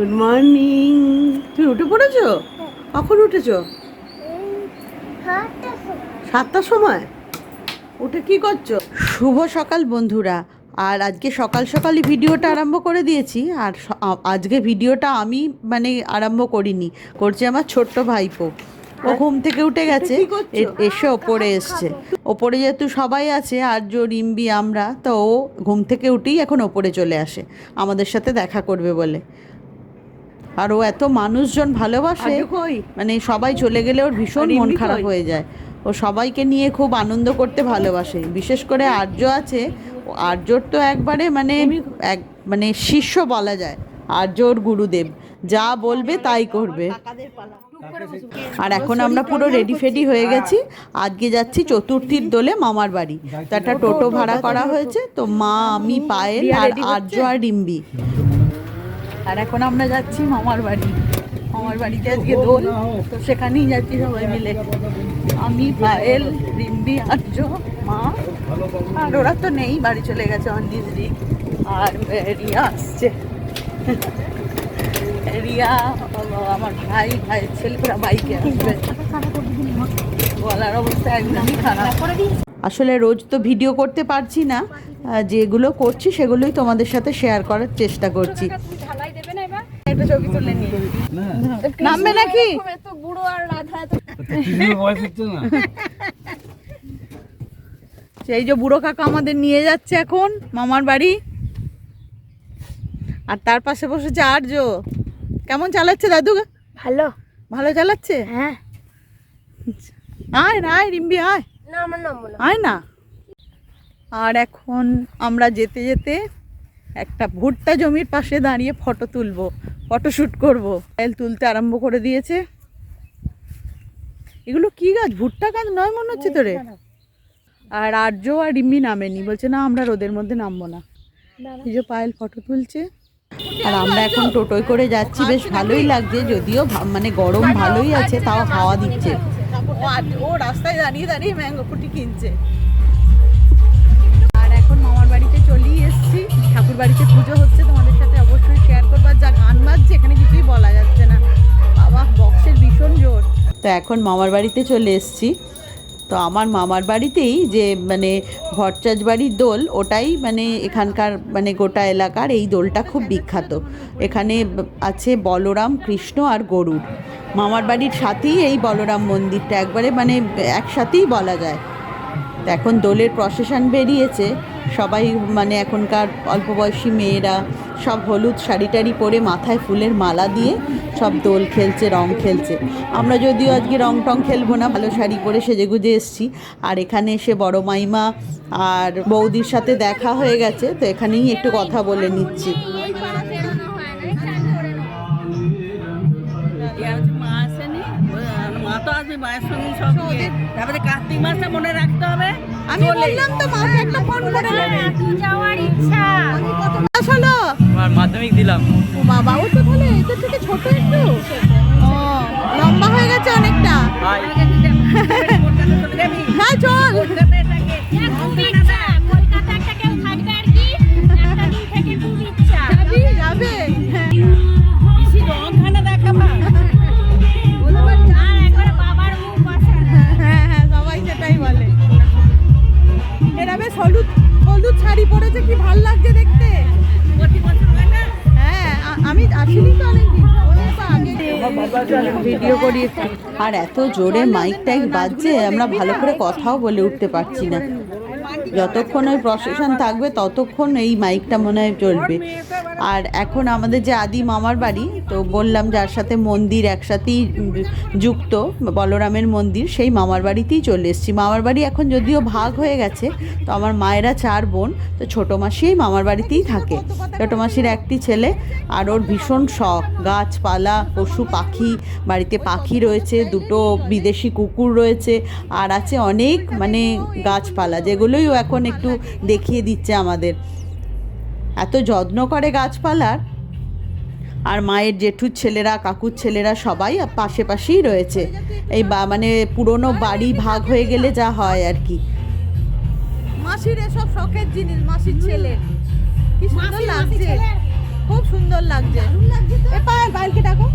Good morning তুমি উঠে পড়েছো? কখন উঠেছো? সাতটার সময়? উঠে কি করছ? শুভ সকাল বন্ধুরা। আর আজকে সকাল সকালই ভিডিওটা আরম্ভ করে দিয়েছি। আর আজকে ভিডিওটা আমি মানে আরম্ভ করিনি। করছে আমার ছোট্ট ভাইপো। ও ঘুম থেকে উঠে গেছে। এসে ওপরে এসছে। ওপরে যেহেতু সবাই আছে আর আর্য রিম্বি আমরা তো ও ঘুম থেকে উঠেই এখন ওপরে চলে আসে। আমাদের সাথে দেখা করবে বলে। আর ও এত মানুষজন ভালোবাসে মানে সবাই চলে গেলে ওর ভীষণ মন খারাপ হয়ে যায়। ও সবাইকে নিয়ে খুব আনন্দ করতে ভালোবাসে বিশেষ করে আর্য আছে। আর্যর তো একবারে মানে এক মানে শিষ্য বলা যায় আর্য ওর গুরুদেব। যা বলবে তাই করবে। আর এখন আমরা পুরো রেডি ফেডি হয়ে গেছি। আজকে যাচ্ছি চতুর্থীর দোলে মামার বাড়ি। তো একটা টোটো ভাড়া করা হয়েছে তো মা আমি পায়েল আর আর্য আর ডিম্বি আর এখন আমরা যাচ্ছি মামার বাড়ি। মামার বাড়িতে আজকে দোল, তো সেখানেই যাচ্ছি সবাই মিলে। আমি, পায়েল রিম্বি আর্য, মা, আর ওরা তো নেই, বাড়ি চলে গেছে অনিজরি আর রিয়া আসছে। রিয়া, আমার ভাই, ভাইয়ের ছেলেরা বাইকে আসবে। অবস্থা একদমই খারাপ। আসলে রোজ তো ভিডিও করতে পারছি না যেগুলো করছি সেগুলোই তোমাদের সাথে শেয়ার করার চেষ্টা করছি ঢালাই দেবে না এবার একটা ছবি তুলে নিয়ে। নামবে নাকি? এত বুড়ো আর রাধা এত বয়স হচ্ছে না? সেই যে বুড়ো কাকা আমাদের নিয়ে যাচ্ছে এখন মামার বাড়ি। আর তার পাশে বসেছে আর্য। কেমন চালাচ্ছে দাদু? ভালো। ভালো চালাচ্ছে? হ্যাঁ। আয় না আয় রিম্বি আয়। না আমার নম্বর না। আয় না। আর এখন আমরা যেতে যেতে একটা ভুট্টা জমির পাশে দাঁড়িয়ে ফটো তুলবো ফটো শ্যুট করব। ফাইল তুলতে আরম্ভ করে দিয়েছে। এগুলো কি গাছ? ভুট্টা গাছ নয় মনে হচ্ছে তোরে? আর আর্য আর রিম্বি নামেনি। বলছে না আমরা রোদের মধ্যে নামবো না। এই যে পায়েল ফটো তুলছে। আর আমরা এখন টোটোয় করে যাচ্ছি। বেশ ভালোই লাগছে যদিও মানে গরম ভালোই আছে তাও হাওয়া দিচ্ছে। ও রাস্তায় দাঁড়িয়ে দাঁড়িয়ে ম্যাঙ্গো ফুটি কিনছে। ঠাকুর বাড়িতে পুজো হচ্ছে, তোমাদের সাথে অবশ্যই শেয়ার করবার যা গান বাজছে, এখানে কিছুই বলা যাচ্ছে না। বাবা বক্সের ভীষণ জোর। তো এখন মামার বাড়িতে চলে এসছি। তো আমার মামার বাড়িতেই যে মানে ভট্টাচ বাড়ির দোল, ওটাই মানে এখানকার মানে গোটা এলাকার এই দোলটা খুব বিখ্যাত। এখানে আছে বলরাম, কৃষ্ণ আর গরুর মামার বাড়ির সাথেই এই বলরাম মন্দিরটা একবারে মানে একসাথেই বলা যায়। তো এখন দোলের প্রসেশন বেরিয়েছে। সবাই মানে এখনকার অল্প বয়সী মেয়েরা সব হলুদ শাড়ি টাড়ি পরে মাথায় ফুলের মালা দিয়ে সব দোল খেলছে, রং খেলছে আমরা যদিও আজকে রং টং খেলব না, ভালো শাড়ি পরে সেজে গুজে এসছি আর এখানে এসে বড় মাইমা আর বৌদির সাথে দেখা হয়ে গেছে, তো এখানেই একটু কথা বলে নিচ্ছি। তারপরে কার্তিক মনে রাখতে হবে আমি বললাম তো মাকে একটা ফোন করে তুই যাওয়ার ইচ্ছা? আমার মাধ্যমিক দিলাম। ও বাবা ও তো তাহলে এদের থেকে ছোট একটু। আর এত জোরে মাইক টাইক বাজছে আমরা ভালো করে কথাও বলে উঠতে পারছি না। যতক্ষণ ওই প্রসেশন থাকবে, ততক্ষণ এই মাইকটা মনে হয় চলবে। আর এখন আমাদের যে আদি মামার বাড়ি, তো বললাম যার সাথে মন্দির একসাথেই যুক্ত, বলরামের মন্দির, সেই মামার বাড়িতেই চলে এসেছি। মামার বাড়ি এখন যদিও ভাগ হয়ে গেছে, তো আমার মায়েরা চার বোন, তো ছোটো মাসি এই মামার বাড়িতেই থাকে। ছোটো মাসির একটি ছেলে, আর ওর ভীষণ শখ, গাছপালা, পশু, পাখি, বাড়িতে পাখি রয়েছে, দুটো বিদেশি কুকুর রয়েছে, আর আছে অনেক মানে গাছপালা, যেগুলোই ও এখন একটু দেখিয়ে দিচ্ছে আমাদের। এত যত্ন করে গাছপালার। আর মায়ের জেঠুর ছেলেরা কাকুর ছেলেরা সবাই পাশে পাশেই রয়েছে। এই বা মানে পুরনো বাড়ি ভাগ হয়ে গেলে যা হয় আর কি। মাসির এসব শখের জিনিস মাসির ছেলে কি সুন্দর লাগছে। খুব সুন্দর লাগছে। এ পায়েল পায়েলকে ডাকো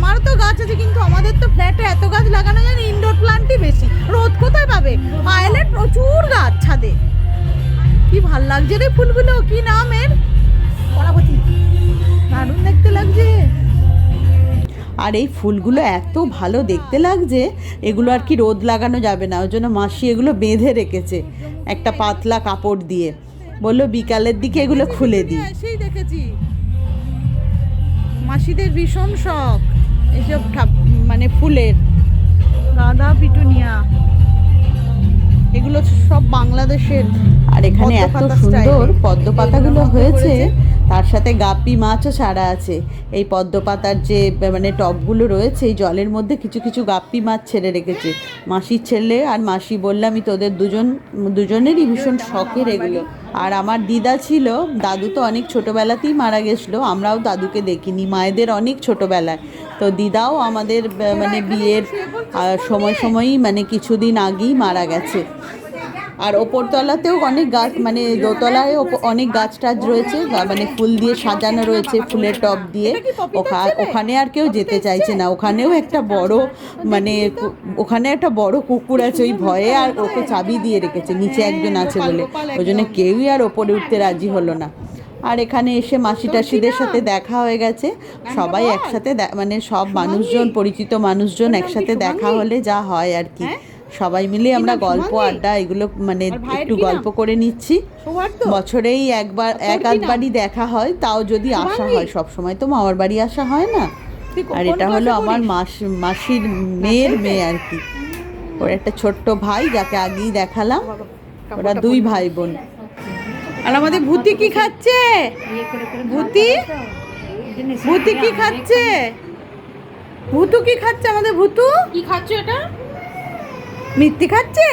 আমার তো গাছ আছে কিন্তু আমাদের তো ফ্ল্যাটে এত গাছ লাগানো যায় ইনডোর প্লান্টই বেশি। রোদ কোথায় পাবে? পায়েলের প্রচুর গাছ ছাদে। কি ভালো লাগছে রে ফুলগুলো কি নাম এর? কলাপতি। দারুণ দেখতে লাগছে। আর এই ফুলগুলো এত ভালো দেখতে লাগছে এগুলো আর কি রোদ লাগানো যাবে না ওই জন্য মাসি এগুলো বেঁধে রেখেছে একটা পাতলা কাপড় দিয়ে। বলল বিকালের দিকে এগুলো খুলে দিই। সেই দেখেছি। মাসিদের ভীষণ শখ। এইসব ঠাপ- মানে ফুলের। গাঁদা পিটুনিয়া। এগুলো সব বাংলাদেশের আর এখানে এত পদ্মপাতা সুন্দর পদ্ম পাতাগুলো হয়েছে। তার সাথে গাপ্পি মাছও ছাড়া আছে। এই পদ্ম পাতার যে মানে টবগুলো রয়েছে, এই জলের মধ্যে কিছু কিছু গাপ্পি মাছ ছেড়ে রেখেছে। মাসির ছেলে আর মাসি বললে আমি তোদের দুজন, দুজনেরই ভীষণ শখের এগুলো। আর আমার দিদা ছিল, দাদু তো অনেক ছোটোবেলাতেই মারা গেছিল, আমরাও দাদুকে দেখিনি, মায়েদের অনেক ছোটোবেলায়। তো দিদাও আমাদের মানে বিয়ের সময়, সময়ই মানে কিছুদিন আগেই মারা গেছে। আর ওপরতলাতেও অনেক গাছ মানে দোতলায় ওপ- অনেক গাছ টাছ রয়েছে মানে ফুল দিয়ে সাজানো রয়েছে ফুলের টব দিয়ে। ওখা- ওখানে আর কেউ যেতে চাইছে না। ওখানেও একটা বড় মানে ওখানে একটা বড় কুকুর আছে ওই ভয়ে আর ওকে চাবি দিয়ে রেখেছে নিচে একজন আছে বলে। ওই জন্য কেউই আর ওপরে উঠতে রাজি হলো না। আর এখানে এসে মাসি টাসিদের সাথে দেখা হয়ে গেছে। সবাই একসাথে মানে সব মানুষজন পরিচিত মানুষজন একসাথে দেখা হলে যা হয় আর কি। সবাই মিলে আমরা গল্প আড্ডা এগুলো মানে একটু গল্প করে নিচ্ছি। বছরেই একবার এক আধবারই দেখা হয় তাও যদি আসা হয় সব সময় তো মামার বাড়ি আসা হয় না। আর এটা হলো আমার মাস মাসির মেয়ের মেয়ে আর কি। ওর একটা ছোট্ট ভাই যাকে আগেই দেখালাম। ওরা দুই ভাই বোন। আর আমাদের ভূতি কি খাচ্ছে? ভূতি? ভূতি কি খাচ্ছে? ভূতু কি খাচ্ছে আমাদের ভূতু? কি খাচ্ছ এটা মিথ্যে খাচ্ছে?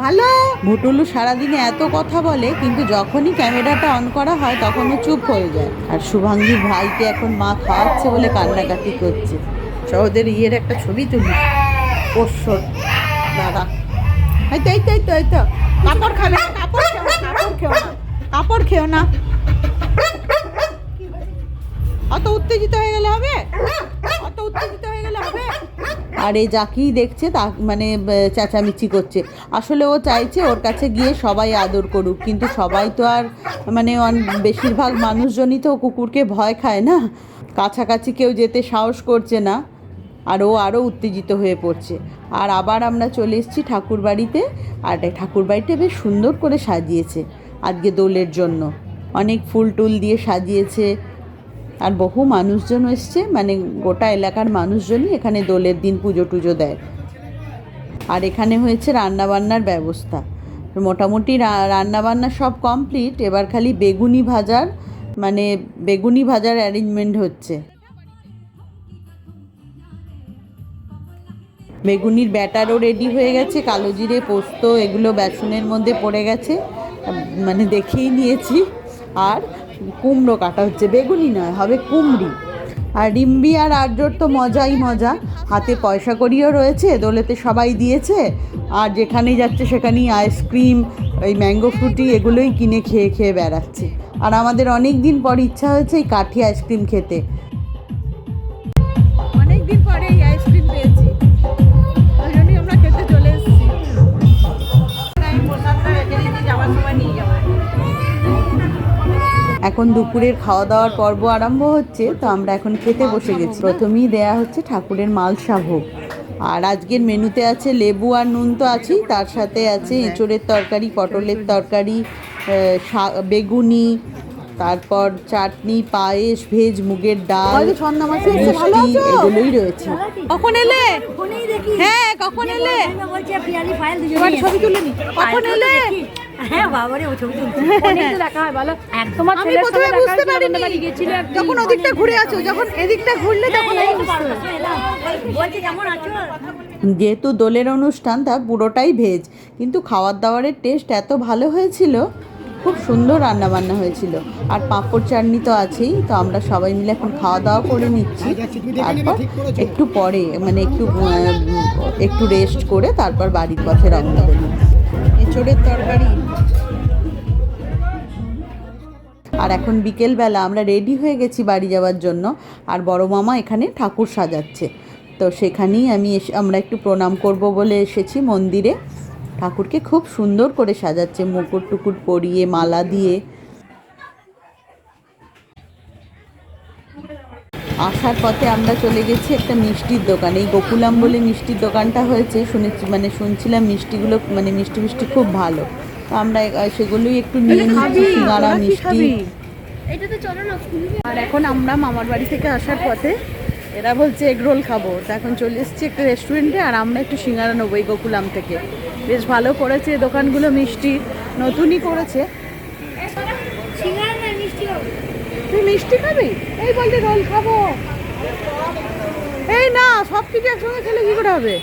ভালো। ভুটুলু সারাদিনে এত কথা বলে, কিন্তু যখনই ক্যামেরাটা অন করা হয়, তখন ও চুপ হয়ে যায়। আর শুভাঙ্গীর ভাইকে এখন মা খাওয়াচ্ছে বলে কান্নাকাটি করছে। চ ওদের ইয়ের একটা ছবি তুলি। পোষ্যর দাদা। এই তো এই তো এই তো কাপড় খাবে কাপড় খেও না, কাপড় খেও না। অত উত্তেজিত হয়ে গেলে হবে? অত উত্তেজিত হয়ে গেলে হবে? আর এই যাকেই দেখছে তা মানে চেঁচামেচি করছে। আসলে ও চাইছে ওর কাছে গিয়ে সবাই আদর করুক, কিন্তু সবাই তো আর মানে বেশিরভাগ মানুষজনই তো কুকুরকে ভয় খায় না। কাছাকাছি কেউ যেতে সাহস করছে না, আর ও আরও উত্তেজিত হয়ে পড়ছে। আর আবার আমরা চলে এসেছি ঠাকুর বাড়িতে, আর ঠাকুর বাড়িটা বেশ সুন্দর করে সাজিয়েছে আজকে দোলের জন্য। অনেক ফুল টুল দিয়ে সাজিয়েছে আর বহু মানুষজন এসছে মানে গোটা এলাকার মানুষজনই এখানে দোলের দিন পুজো টুজো দেয়। আর এখানে হয়েছে রান্নাবান্নার ব্যবস্থা। মোটামুটি রান্নাবান্না সব কমপ্লিট, এবার খালি বেগুনি ভাজার মানে বেগুনি ভাজার অ্যারেঞ্জমেন্ট হচ্ছে। বেগুনির ব্যাটারও রেডি হয়ে গেছে, কালো জিরে, পোস্ত, এগুলো বেসনের মধ্যে পড়ে গেছে মানে দেখেই নিয়েছি। আর কুমড়ো কাটা হচ্ছে বেগুনি নয়, হবে কুমড়ি। আর রিম্বি আর আর্যর তো মজাই মজা, হাতে পয়সা করিও রয়েছে, দোলেতে সবাই দিয়েছে, আর যেখানেই যাচ্ছে সেখানেই আইসক্রিম ওই ম্যাঙ্গো ফ্রুটি এগুলোই কিনে খেয়ে খেয়ে বেড়াচ্ছে। আর আমাদের অনেক দিন পর ইচ্ছা হয়েছে এই কাঠি আইসক্রিম খেতে। এখন দুপুরের খাওয়া দাওয়ার পর্ব আরম্ভ হচ্ছে তো আমরা এখন খেতে বসে গেছি। প্রথমেই দেয়া হচ্ছে ঠাকুরের মালসা ভোগ আর আজকের মেনুতে আছে লেবু আর নুন তো আছেই তার সাথে আছে এঁচড়ের তরকারি পটলের তরকারি বেগুনি তারপর চাটনি পায়েস ভেজ মুগের ডাল মিষ্টি এগুলোই রয়েছে। কখন এলে? হ্যাঁ কখন এলে? ছবি তুলে নি। কখন এলে? হ্যাঁ বাবারে ও ছবি তুলছে দেখা হয় বলো। তোমার আমি প্রথমে বুঝতে পারিনি। আমাদের বাড়ি গেছিলে একদিন। যখন ওদিকটা ঘুরে আছো যখন এদিকটা ঘুরলে তখন আমি বুঝতে কেমন আছো? যেহেতু দোলের অনুষ্ঠান তা পুরোটাই ভেজ। কিন্তু খাওয়ার দাওয়ারের টেস্ট এত ভালো হয়েছিল খুব সুন্দর রান্না বান্না হয়েছিল। আর পাঁপড় চাটনি তো আছেই তো আমরা সবাই মিলে এখন খাওয়া দাওয়া করে নিচ্ছি। তারপর একটু পরে মানে একটু একটু রেস্ট করে তারপর বাড়ির পথে রওনা দেবো। এঁচড়ের তরকারি। আর এখন বিকেলবেলা আমরা রেডি হয়ে গেছি বাড়ি যাওয়ার জন্য, আর বড় মামা এখানে ঠাকুর সাজাচ্ছে। তো সেখানেই আমি এসে, আমরা একটু প্রণাম করব বলে এসেছি মন্দিরে। ঠাকুরকে খুব সুন্দর করে সাজাচ্ছে, মুকুট টুকুট পরিয়ে, মালা দিয়ে। আসার পথে আমরা চলে গেছি একটা মিষ্টির দোকান। এই গোকুলাম বলে মিষ্টির দোকানটা হয়েছে শুনেছি মানে শুনছিলাম মিষ্টিগুলো মানে মিষ্টি মিষ্টি খুব ভালো। তো আমরা সেগুলোই একটু নিয়ে নিচ্ছি সিঙ্গারা মিষ্টি। আর এখন আমরা মামার বাড়ি থেকে আসার পথে এরা বলছে এগ রোল খাব। তো এখন চলে এসেছি একটা রেস্টুরেন্টে আর আমরা একটু সিঙ্গারা নেব এই গোকুলাম থেকে। বেশ ভালো করেছে দোকানগুলো মিষ্টি নতুনই করেছে। তুই মিষ্টি খাবি? এই বলতে রোল খাব। এই না, সব কিছু একসঙ্গে খেলে কি করে হবে?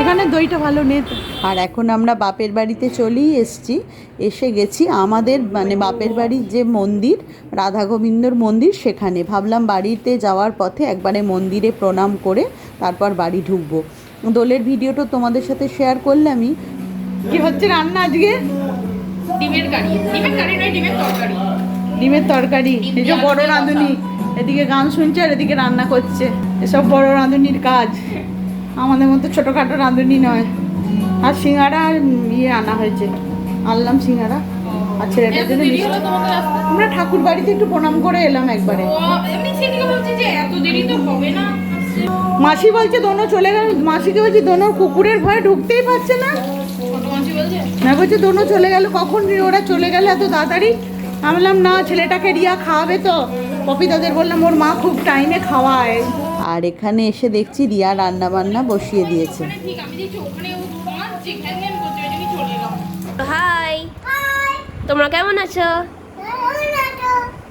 এখানে দইটা ভালো নে আর এখন আমরা বাপের বাড়িতে চলেই এসেছি। এসে গেছি আমাদের মানে বাপের বাড়ির যে মন্দির, রাধা গোবিন্দর মন্দির, সেখানে। ভাবলাম বাড়িতে যাওয়ার পথে একবারে মন্দিরে প্রণাম করে তারপর বাড়ি ঢুকবো। দোলের ভিডিওটা তোমাদের সাথে শেয়ার করলামই। কি হচ্ছে রান্না আজকে? ডিমের কারি। ডিমের কারি নয় ডিমের তরকারি। ডিমের তরকারি। এই যে বড় রাঁধুনি। এদিকে গান শুনছে আর এদিকে রান্না করছে। এসব বড় রাঁধুনির কাজ। আমাদের মতো ছোটোখাটো রাঁধুনি নয়। আর সিঙ্গারা আর ইয়ে আনা হয়েছে। আনলাম সিঙ্গারা। আর ছেলেটার জন্য আমরা ঠাকুর বাড়িতে একটু প্রণাম করে এলাম একবারে। মাসি বলছে দোনো চলে গেল। মাসিকে বলছি দোনো কুকুরের ভয়ে ঢুকতেই পারছে না। না বলছে দোনো চলে গেল কখন ওরা চলে গেল এত তাড়াতাড়ি? আমি বললাম না ছেলেটাকে রিয়া খাওয়াবে তো। পপিতাদের বললাম ওর মা খুব টাইমে খাওয়ায়। আর এখানে এসে দেখছি রিয়া রান্না বান্না বসিয়ে দিয়েছে। আমি আমি হাই। তোমরা কেমন আছো?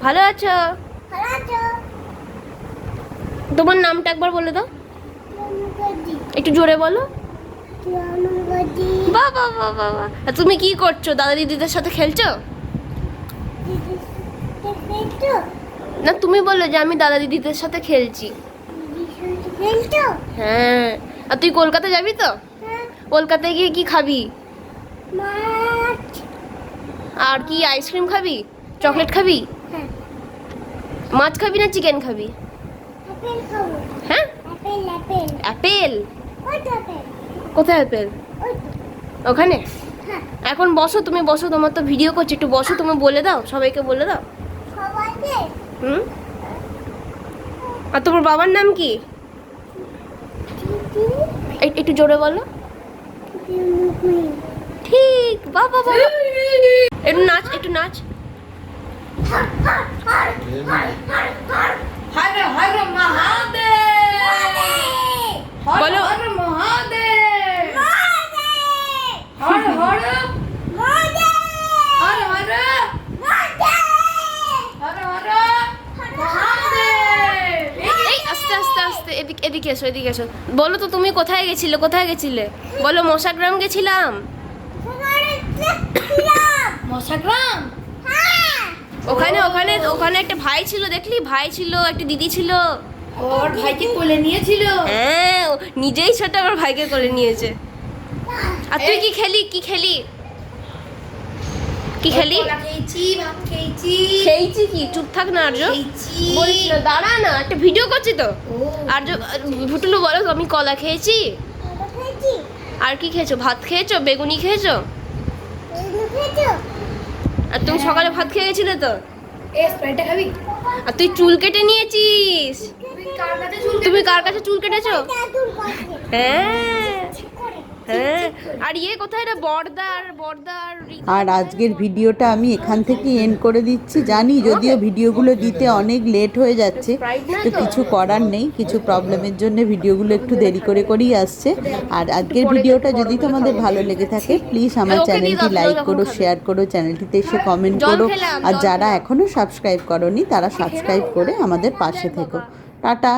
ভালো আছো? তোমার নামটা একবার বলে দাও। একটু জোরে বলো। বাবা বাবা বাবা তুমি কি করছ? দাদা দিদিদের সাথে খেলছো? না তুমি বলল যে আমি দাদা দিদিদের সাথে খেলছি। হ্যাঁ। আর তুই কলকাতা যাবি তো? কলকাতায় গিয়ে কি খাবি? আর কি আইসক্রিম খাবি? চকলেট খাবি? মাছ খাবি না চিকেন খাবি? হ্যাঁ। অ্যাপেল কোথায় অ্যাপেল? ওখানে? এখন বসো তুমি বসো তোমার তো ভিডিও করছি একটু বসো তুমি বলে দাও সবাইকে বলে দাও। হুম? আর তোমার বাবার নাম কি? একটু জোরে বলো। ঠিক বাবা বাবা। একটু নাচ একটু নাচ। বলো। এই আস্তে আস্তে আস্তে এদিকে এদিকে এসো এদিকে এসো। বলো তো তুমি কোথায় গেছিলে কোথায় গেছিলে? বলো মশাগ্রাম গেছিলাম। মশাগ্রাম? ওখানে ওখানে ওখানে একটা ভাই ছিল দেখলি? ভাই ছিল একটা দিদি ছিল। ওর ভাইকে কোলে নিয়েছিল? হ্যাঁ ও নিজেই ছোট আমার ভাইকে করে নিয়েছে। আর তুই কি খেলি? কি খেলি? কি খেলি? খেয়েছি ভাত খেয়েছি। খেয়েছি কি? চুপ থাক না আর্য। বলিস না দাঁড়া না একটা ভিডিও করছি তো। আর্য ভুটুলু বলো তো, আমি কলা খেয়েছি। আর কি খেয়েছো? ভাত খেয়েছো? বেগুনি খেয়েছো? আর তুমি সকালে ভাত খেয়ে গেছিলে তো খাবি? আর তুই চুল কেটে নিয়েছিস? তুই কার কাছে চুল তুমি কার কাছে চুল কেটেছো? হ্যাঁ। হ্যাঁ। আর ইয়ে কোথায় রে? বর্দার বর্দার আর আজকের ভিডিওটা আমি এখান থেকে এন্ড করে দিচ্ছি। জানি যদিও ভিডিওগুলো দিতে অনেক লেট হয়ে যাচ্ছে তো কিছু করার নেই কিছু প্রবলেমের জন্য ভিডিওগুলো একটু দেরি করে করেই আসছে। আর আজকের ভিডিওটা যদি তোমাদের ভালো লেগে থাকে প্লিজ আমার চ্যানেলটি লাইক করো শেয়ার করো চ্যানেলটিতে এসে কমেন্ট করো। আর যারা এখনও সাবস্ক্রাইব করনি তারা সাবস্ক্রাইব করে আমাদের পাশে থেকো। টাটা।